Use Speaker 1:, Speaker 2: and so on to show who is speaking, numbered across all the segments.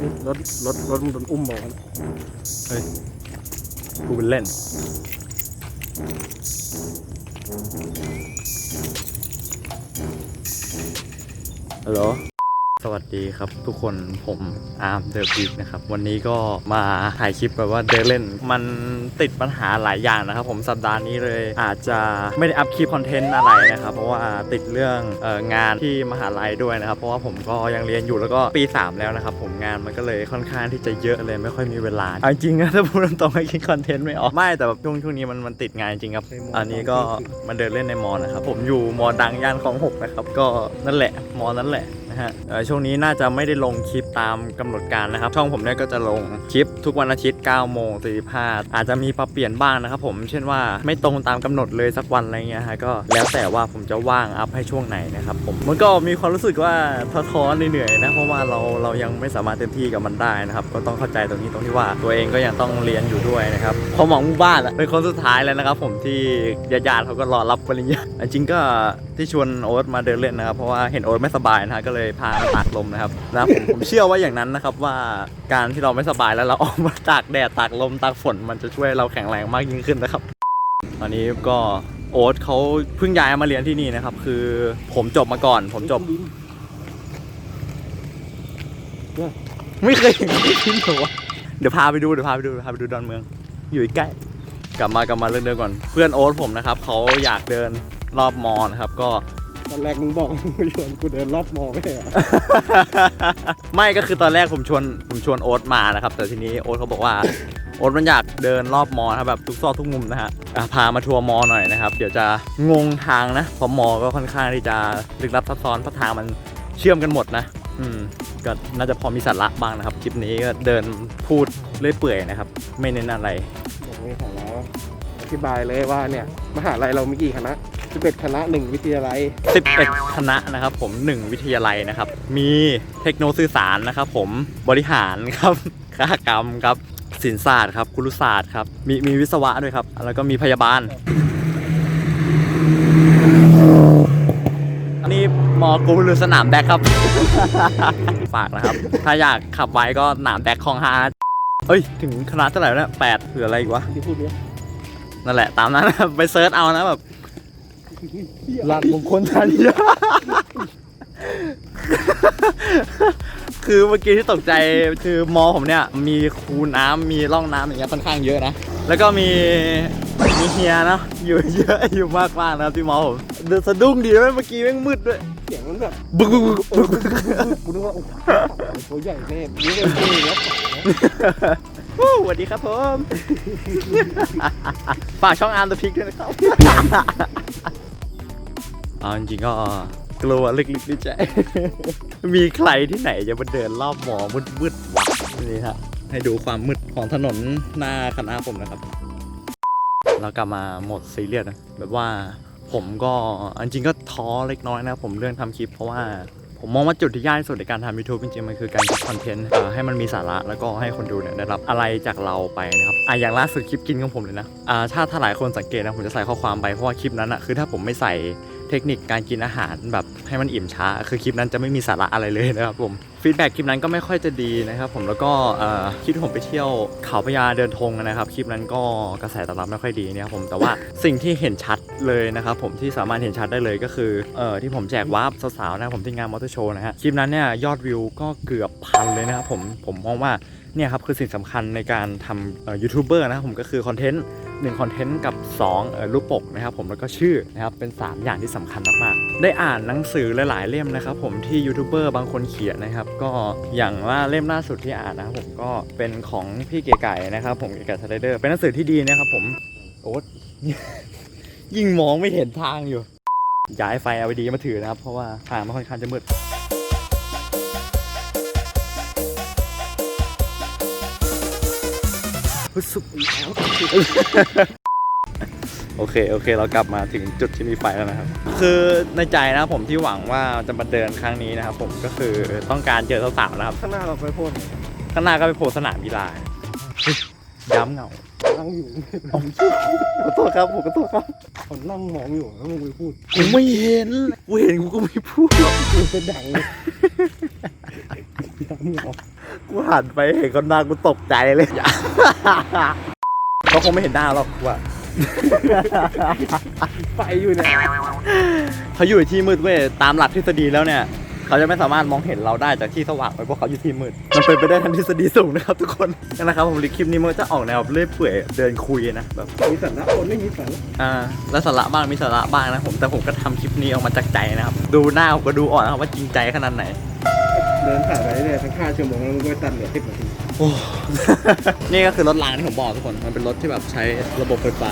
Speaker 1: รถรถรถมันโดนอุ้มบอกนะ
Speaker 2: เฮ้ยกูเป็นเล่น ฮัลโหล สวัสดีครับทุกคนผมอาร์มเดอะบีกนะครับ วันนี้ก็มาถ่ายคลิปแบบว่าเดินเล่น มันติดปัญหาหลายอย่างนะครับ ผมสัปดาห์นี้เลยอาจจะไม่ได้อัพคลิปคอนเทนต์อะไรนะครับ เพราะว่าติดเรื่องอองานที่มหาลัยด้วยนะครับ เพราะว่าผมก็ยังเรียนอยู่แล้วก็ปี 3 แล้วนะครับ ผมงานมันก็เลยค่อนข้างที่จะเยอะเลยไม่ค่อยมีเวลาเอาจริงนะถ้าพูดตรงๆไม่คิดคอนเทนต์ไม่ออกไม่แต่แบบช่วงช่วงนี้มันมันติดงานจริงครับ อันนี้ก็มาเดินเล่นในมอนะครับผมอยู่มอดังย่านของหกนะครับก็นั่นแหละมอนั่นแหละนะฮะเอ่อช่วงนี้น่าจะไม่ได้ลงคลิปตามกำหนดการนะครับ ช่องผมเนี่ยก็จะลงคลิปทุกวันอาทิตย์9โมง45อาจจะมีปรับเปลี่ยนบ้างนะครับผม เช่นว่าไม่ตรงตามกำหนดเลยสักวันอะไรเงี้ยฮะก็แล้วแต่ว่าผมจะว่างอัพให้ช่วงไหนนะครับผมมันก็มีความรู้สึกว่าท้อๆเหนื่อยๆนะเพราะว่าเราเรายังไม่สามารถเต็มที่กับมันได้นะครับก็ต้องเข้าใจตรงนี้ตรงที่ว่าตัวเองก็ยังต้องเรียนอยู่ด้วยนะครับพอมองหมู่บ้านเป็นคนสุดท้ายแล้วนะครับ ผมที่ญาติๆเขาก็รอรับปริญญาจริงก็ที่ชวนโอ๊ตมาเดินเล่นนะครับเพราะว่าเห็นโอ๊ตไม่สบายนะฮะก็เลยพามาากลมนะครับนะผมผมเชื่อว่าอย่างนั้นนะครับว่าการที่เราไม่สบายแล้วเราออกมาตากแดดตากลมตากฝนมันจะช่วยเราแข็งแรงมากยิ่งขึ้นนะครับ ตอนนี้ก็โอ๊ตเขาเพิ่งย้ายมาเรียนที่นี่นะครับ คือผมจบมาก่อน ผมจบ ไม่เคยเห็นที่หนูวเดี๋ยวพาไปดูเดี๋ยวพาไปดูพาไปดูดอนเมือง อยู่ใกล้กลับมากลับมาเรื่องเดิมก่อน เพื่อนโอ๊ตผมนะครับเขาอยากเดินรอบมอนะครับ ก็
Speaker 1: ตอนแรกมึงบอกมึงชวนกูเดินรอบมอไม่ใช่เหรอ
Speaker 2: ไม่ก็คือตอนแรกผมชวนผมชวนโอ๊ตมานะครับ แต่ทีนี้โอ๊ตเขาบอกว่า โอ๊ตมันอยากเดินรอบมอนะครับแบบทุกซอกทุกมุมนะฮะอะพามาทัวร์มอหน่อยนะครับ เดี๋ยวจะงงทางนะเพราะมอก็ค่อนข้างที่จะลึกลับซับซ้อนเพราะทางมันเชื่อมกันหมดนะ อืมก็น่าจะพอมีสาระบ้างนะครับคลิปนี้ก็เดินพูดเรื่อยเปื่อยนะครับ ไม่เน้นอะไร
Speaker 1: บอกไม่ถามแล้วอธิบายเลยว่าเนี่ยมหาลัยเรามีกี่คณะ 11 คณะหนึ่งวิทยาลัย
Speaker 2: 11 คณะนะครับผม 1 วิทยาลัยนะครับ มีเทคโนสื่อสารนะครับผม บริหารครับคากรรมครับ ศิลปศาสตร์ครับคุรุศาสตร์ครับ มีมีวิศวะด้วยครับ แล้วก็มีพยาบาล อันนี้มอกูหรือสนามแดกครับ ฝากนะครับ ถ้าอยากขับไว้ก็หนามแดกคลองฮาเอ้ย ถึงคณะเท่าไหร่แล้วเนี่ยแปดหรืออะไรอีกวะ
Speaker 1: ที่พูดเนี้ย
Speaker 2: นั่นแหละตามนั้นนะไปเซิร์ชเอานะแบบ
Speaker 1: ลานมงคลธัญญา
Speaker 2: คือเมื่อกี้ที่ตกใจคือมอผมเนี่ยมีคูน้ำมีร่องน้ำอย่างเงี้ยค่อนข้างเยอะนะ แล้วก็มีมีเฮียเนาะอยู่เยอะอยู่มากมากๆนะครับที่มอผมเดินสะดุ้งดีไหมเมื่อกี้แม่งมืดด้วย
Speaker 1: เสียงมันแบบ
Speaker 2: บึกบึกบึกบึกบึก
Speaker 1: กูนึกว่าโอ้โหตัวใหญ่แน่นี่เลยกูแล้ว
Speaker 2: วู้สวัสดีครับผมฝากช่องอาร์มตะพิกด้วยนะครับ เอาจริงๆก็กลัวลึกๆในใจ มีใครที่ไหนจะมาเดินรอบหมอมืดๆวะนี่ฮะให้ดูความมืดของถนนหน้าคณะผมนะครับ เรากลับมาหมดซีเรียสนะแบบว่าผมก็อจริงก็ท้อเล็กน้อยนะ ผมเรื่องทำคลิปเพราะว่าผมมองว่าจุดที่ยากที่สุดในการทำ YouTube จริงๆ มันคือการคิดคอนเทนต์ให้มันมีสาระแล้วก็ให้คนดูเนี่ยได้รับอะไรจากเราไปนะครับอะอย่างล่าสุดคลิปกินของผมเลยนะอ่าถ้าถ้าหลายคนสังเกตนะผมจะใส่ข้อความไปเพราะว่าคลิปนั้นอะคือถ้าผมไม่ใส่ เทคนิคการกินอาหารแบบให้มันอิ่มช้า คือคลิปนั้นจะไม่มีสาระอะไรเลยนะครับผมฟีดแบ็กคลิปนั้นก็ไม่ค่อยจะดีนะครับผมแล้วก็คลิปที่ผมไปเที่ยวเขาพญาเดินธงนะครับคลิปนั้นก็กระแสตอบรับไม่ค่อยดีนะครับผมแต่ว่าสิ่งที่เห็นชัดเลยนะครับผมที่สามารถเห็นชัดได้เลยก็คือเอ่อที่ผมแจกวาร์ปสาวๆนะครับผมที่งานมอเตอร์โชว์นะฮะคลิปนั้นเนี่ยยอดวิวก็เกือบพันเลยนะครับผมผมมองว่าเนี่ยครับคือสิ่งสำคัญในการทำยูทูบเบอร์นะครับผมก็คือคอนเทนต์ หนึ่งคอนเทนต์กับ2เอ่อรูปปกนะครับผมแล้วก็ชื่อนะครับเป็น 3 อย่างที่สำคัญมากๆ ได้อ่านหนังสือหลายๆเล่มนะครับผมที่ยูทูบเบอร์บางคนเขียนนะครับก็อย่างว่าเล่มล่าสุดที่อ่านนะครับผมก็เป็นของพี่เก๋ไก่นะครับผมเก๋ไก่สไลเดอร์เป็นหนังสือที่ดีนะครับผมโอ๊ตยิ่งมองไม่เห็นทางอยู่ ย้ายไฟ LED มาถือนะครับ เพราะว่าทางมันค่อนข้างจะมืดสุด โอเค โอเค เรากลับมาถึงจุดที่มีไฟแล้วนะครับ คือในใจนะผมที่หวังว่าจะมาเดินครั้งนี้นะครับผมก็คือต้องการเจอสาวๆนะครับ
Speaker 1: ข้างหน้าเราไปพ่น
Speaker 2: ข้างหน้าก็ไปโผล่สนามกีฬาเฮ้ยย้ำเหงา
Speaker 1: นั่งอยู่
Speaker 2: ขอโทษครับผมขอโทษครับ
Speaker 1: คนนั่งมองอยู่แล้วมึงไปพูด
Speaker 2: กูไม่เห็นกูเห็นกูก็ไม่พูด
Speaker 1: กูเป็นดังเลย
Speaker 2: กูหันไปเห็นคนหน้ากูตกใจเลย เขาคงไม่เห็นหน้าหรอกกูว่า
Speaker 1: ไฟอยู่เนี่ย
Speaker 2: เขาอยู่ในที่มืดเว้ยตามหลักทฤษฎีแล้วเนี่ย เขาจะไม่สามารถมองเห็นเราได้จากที่สว่างไปเพราะเขาอยู่ที่มืด มันเป็นไปได้ทันทฤษฎีสูงนะครับทุกคนนั่นนะครับผมคลิปนี้มันก็จะออกแนวเรื่อยเปื่อยเดินคุยนะแบบ
Speaker 1: มีสาระคนไม่มีสาระ
Speaker 2: อ่าแล้วสาระบ้างมีสาระบ้างนะผมแต่ผมก็ทำคลิปนี้ออกมาจากใจนะครับ ดูหน้าผมก็ดูออกนะครับว่าจริงใจขนาดไหน
Speaker 1: เดินผ่านไปเรื่อยๆทั้งห้าชั่วโมงแล้วมันก็ไปตัดเหลือสิบนาที
Speaker 2: โอ้ นี่ก็คือรถรางที่ผมบอกทุกคน มันเป็นรถที่แบบใช้ระบบไฟฟ้า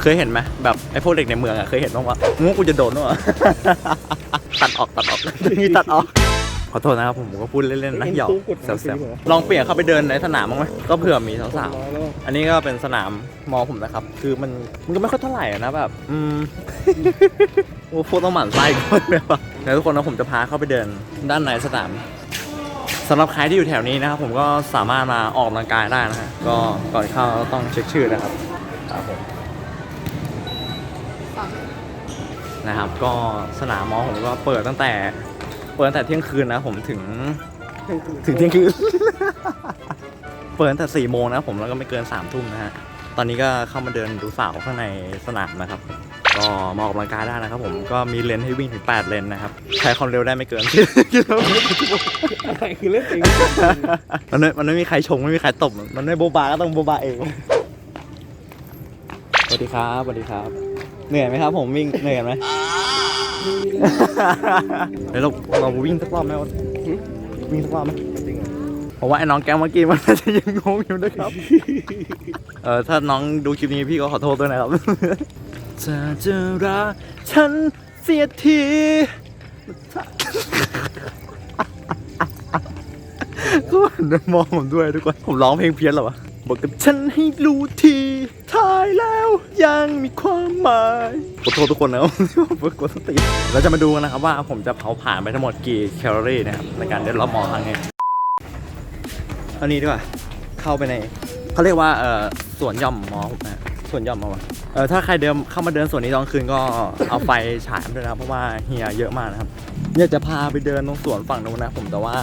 Speaker 2: เคยเห็นไหมแบบไอ้พวกเด็กในเมืองอะเคยเห็นบ้างว่างูกูจะโดนวะ ตัดออกตัดออกนี่ตัดออก ขอโทษนะครับผมก็พูดเล่นๆนะหยอกแซวๆลองเปลี่ยนเข้าไปเดินในสนามบ้างไหมก็เผื่อมีสาว
Speaker 1: ร้อยแล้ว
Speaker 2: ๆอันนี้ก็เป็นสนามมอผมนะครับ คือมันมันก็ไม่ค่อยเท่าไหร่อะนะแบบ อืมโอ้พวกต้องหมั่นไส้ก่อนเลยว่ะเดี๋ยวทุกคนนะผมจะพาเข้าไปเดินด้านในสนาม สำหรับใครที่อยู่แถวนี้นะครับ ผมก็สามารถมาออกกำลังกายได้นะฮะก็ก่อนเข้าต้องเช็คชื่อนะครับครับผมนะครับ ก็สนามมอผมก็เปิดตั้งแต่ เปิดตั้งแต่เที่ยงคืนนะผมถึงถึงเที่ยงคืน เปิดตั้งแต่สี่โมงนะครับผมแล้วก็ไม่เกินสามทุ่มนะฮะตอนนี้ก็เข้ามาเดินดูสาวข้างในสนามนะครับ ก็มาออกกำลังกายได้นะครับผมก็มีเลนให้วิ่งถึง 8 เลนนะครับใช้ความเร็วได้ไม่เกินกิโลเมตรต่อชั่วโมง
Speaker 1: อะไรคือเรื่องจริง
Speaker 2: มันไม่มันไม่มีใครชงไม่มีใครตบมันไม่โบบาก็ต้องโบบาเองสวัสดีครับสวัสดีครับ เหนื่อยไหมครับ ผมวิ่งเหนื่อยไหมเดี๋ยวเราเราวิ่งสักรอบไหมวะวิ่งสักรอบไหม
Speaker 1: จริงเหรอ
Speaker 2: ผมว่าไอ้น้องแก๊งเมื่อกี้มันน่าจะยังงงอยู่นะครับ เออถ้าน้องดูคลิปนี้พี่ก็ขอโทษด้วยนะครับ จะจะรักฉันเสียทีก็หันมามองผมด้วยทุกคน ผมร้องเพลงเพี้ยนหรอวะ บอกกับฉันให้รู้ทีท้ายแล้วยังมีความหมายขอโทษทุกคนนะผมกดสติ เราจะมาดูกันนะครับว่าผมจะเผาผ่านไปทั้งหมดกี่แคลอรี่นะครับในการเดินรอบมอครั้งนี้เท่านี้ดีกว่า เข้าไปในเขาเรียกว่าเออสวนย่อมมอผมนะ สวนหย่อมมอวะเออถ้าใครเดินเข้ามาเดินสวนนี้ตอนคืนก็เอาไฟฉายมาด้วยนะเพราะว่าเฮียเยอะมากนะครับอยากจะพาไปเดินตรงสวนฝั่งนู้นนะผมแต่ว่า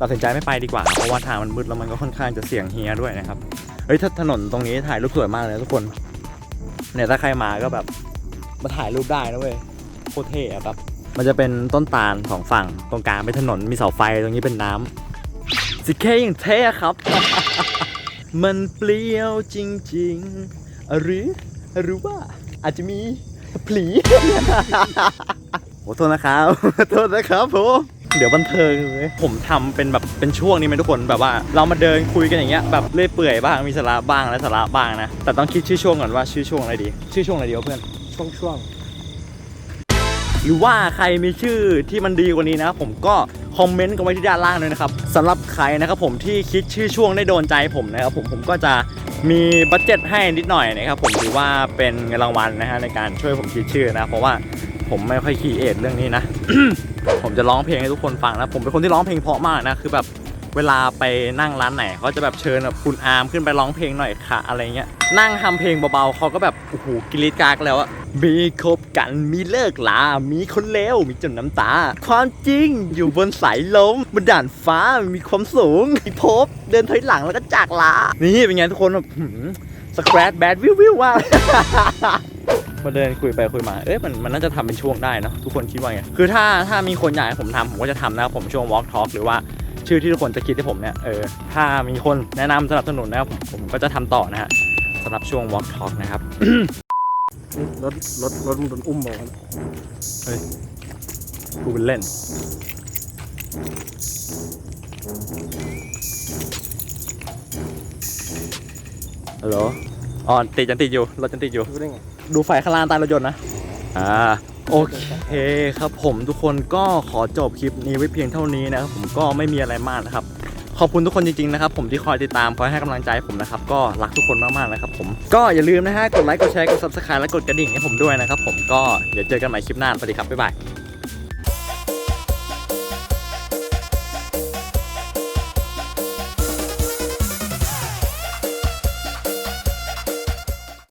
Speaker 2: ตัดสินใจไม่ไปดีกว่า เพราะว่าทางมันมืดแล้วมันก็ค่อนข้างจะเสี่ยงเฮียด้วยนะครับเฮ้ยถ้าถนนตรงนี้ถ่ายรูปสวยมากเลยทุกคนเนี่ยถ้าใครมาก็แบบมาถ่ายรูปได้นะเว้ยโคตรเท่อะแบบมันจะเป็นต้นตาลสองฝั่งตรงกลางเป็นถนนมีเสาไฟตรงนี้เป็นน้ำสิเคอย่างเท่ครับ มันเปลี่ยวจริง ๆ หรือหรือว่าอาจจะมีผีขอโทษนะครับขอโทษนะครับผมเดี๋ยวบันเทิงเลยผมทำเป็นแบบเป็นช่วงนี้ไหมทุกคนแบบว่า เรามาเดินคุยกันอย่างเงี้ยแบบเรื่อยเปื่อยบ้างมีสาระบ้างและสาระบ้างนะ แต่ต้องคิดชื่อช่วงก่อนว่าชื่อช่วงอะไรดี ชื่อช่วงอะไรดีวะเพื่อน
Speaker 1: ช่วงช่วง
Speaker 2: หรือว่าใครมีชื่อที่มันดีกว่านี้นะครับผมก็คอมเมนต์กันไว้ที่ด้านล่างด้วยนะครับสำหรับใครนะครับผมที่คิดชื่อช่วงได้โดนใจผมนะครับผมผมก็จะ มีบัตเจ็ตให้นิดหน่อยนะครับผมถือว่าเป็นเงินรางวัลนะฮะในการช่วยผมคิดชื่อนะ เพราะว่าผมไม่ค่อยคีเอทเรื่องนี้นะ ผมจะร้องเพลงให้ทุกคนฟังนะ ผมเป็นคนที่ร้องเพลงเพราะมากนะ คือแบบ เวลาไปนั่งร้านไหนเขาจะแบบเชิญแบบคุณอาร์มขึ้นไปร้องเพลงหน่อยค่ะอะไรเงี้ยนั่งทำเพลงเบาๆเขาก็แบบโอ้โหกรีดกากแล้วอะมีคบกันมีเลิกลา มีคนเลวมีจนน้ำตา ความจริงอยู่บนสายลมบนด่านฟ้ามีความสูงมีพบเดินถอยหลังแล้วก็จากลา นี่เป็นไงทุกคนแบบสแครดแบดวิววิวว่ามาเดินคุยไปคุยมาเอ๊ะมันมันน่าจะทำเป็นช่วงได้นะทุกคนคิดว่าไง คือถ้าถ้ามีคนอยากให้ผมทำผมก็จะทำนะผมช่วง Walk Talk หรือว่า ชื่อที่ทุกคนจะคิดให้ผมเนี่ยเออถ้ามีคนแนะนำสนับสนุนนะครับผมผมก็จะทำต่อนะฮะสำหรับช่วง Walk Talk นะครับ
Speaker 1: รถรถรถมันโดนอุ้มบอก
Speaker 2: กูเป็นเล่น ฮัลโหลอ๋อติดจันติดอยู่รถจันติดอยู่
Speaker 1: รู้ได้ไง
Speaker 2: ดูไฟข้างล่างใต้รถยนต์นะ อ่า โอเคครับผมทุกคนก็ขอจบคลิปนี้ไว้เพียงเท่านี้นะครับผมก็ไม่มีอะไรมากนะครับ ขอบคุณทุกคนจริงๆนะครับผมที่คอยติดตามคอยให้กำลังใจผมนะครับก็รักทุกคนมากๆนะครับผมก็อย่าลืมนะฮะกดไลค์กดแชร์กดซับสไครต์และกดกระดิ่งให้ผมด้วยนะครับผมก็เดี๋ยวเจอกันใหม่คลิปหน้าสวัสดีครับบ๊ายบาย